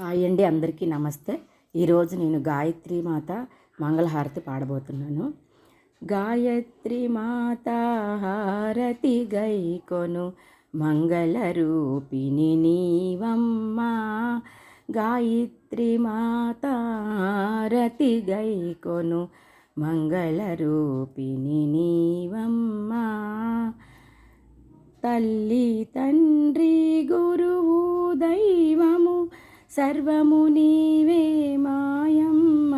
Hi అండి అందరికీ నమస్తే. ఈరోజు నేను గాయత్రి మాత మంగళహారతి పాడబోతున్నాను. గాయత్రి మాత హారతి గైకొను మంగళరూపిణి నీవమ్మ. గాయత్రి మాత హారతి గైకొను మంగళరూపిణి నీవమ్మ. తల్లి తండ్రి గురువు దైవము సర్వము నీవే మాయమ్మ.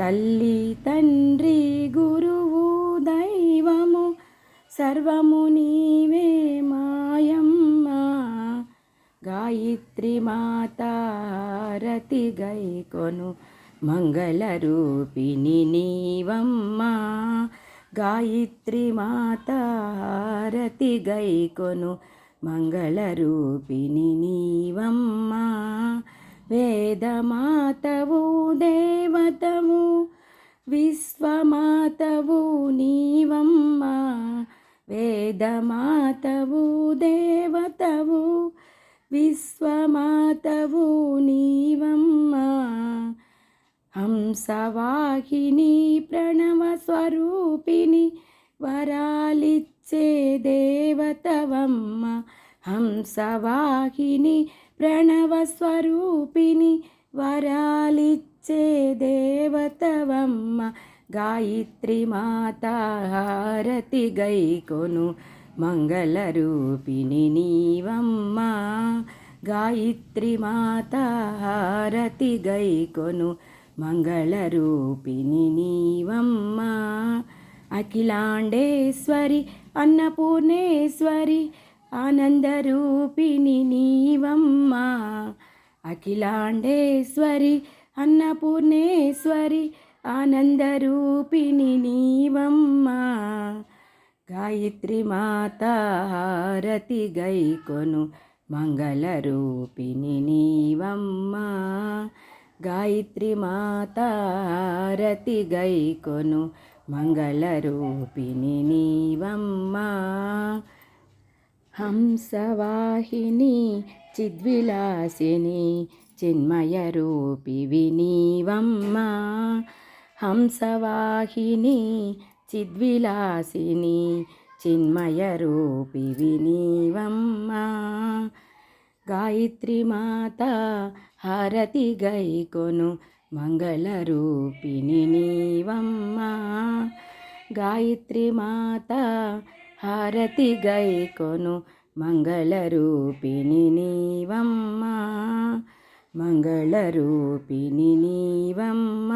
తల్లి తండ్రి గురువు దైవము సర్వము నీవే మాయమ్మ. గాయత్రి మాతారతి గైకొను మంగళరూపిణి నీవమ్మ. గాయత్రి మాతారతి గైకొను మంగళరూపిణి నీవ వేదమాతవు దేవతవు విశ్వమాతవు నీవమ్మ. వేదమాతవు దేవతవు విశ్వమాతవు నీవమ్మ. హంసవాహిని ప్రణవస్వరూపిణి వరాలిచ్చే దేవతవమ్మ. హంసవాహిని ప్రణవస్వరూపిణి వరాలిచ్చే దేవతవమ్మ గాయత్రి మాతాహారతి గైకొను మంగళ రూపిణి నీవమ్మ గాయత్రి మాతాహారతి గైకొను మంగళరూపిణి నీవమ్మ అఖిలాండేశ్వరి అన్నపూర్ణేశ్వరి ఆనందరూపిణి నీవమ్మ అఖిలాండేశ్వరి అన్నపూర్ణేశ్వరి ఆనందరూపిణి నీవమ్మ. గాయత్రి మాత హారతి గైకొను మంగళ రూపిణి నీవమ్మ. గాయత్రి మాత హారతి గైకొను మంగళ రూపిణి నీవమ్మ. హంసవాహిని చిద్విలాసిని చిన్మయరూపి వినీవమ్మ. హంసవాహిని చిద్విలాసిని చిన్మయరూపి వినీవమ్మ. గాయత్రి మాత హారతి గైకొను మంగళరూపిణి నీవమ్మ గాయత్రి మాత హారతి గైకొను మంగళరూపిణి నీవమ్మ మంగళ నీవమ్మ.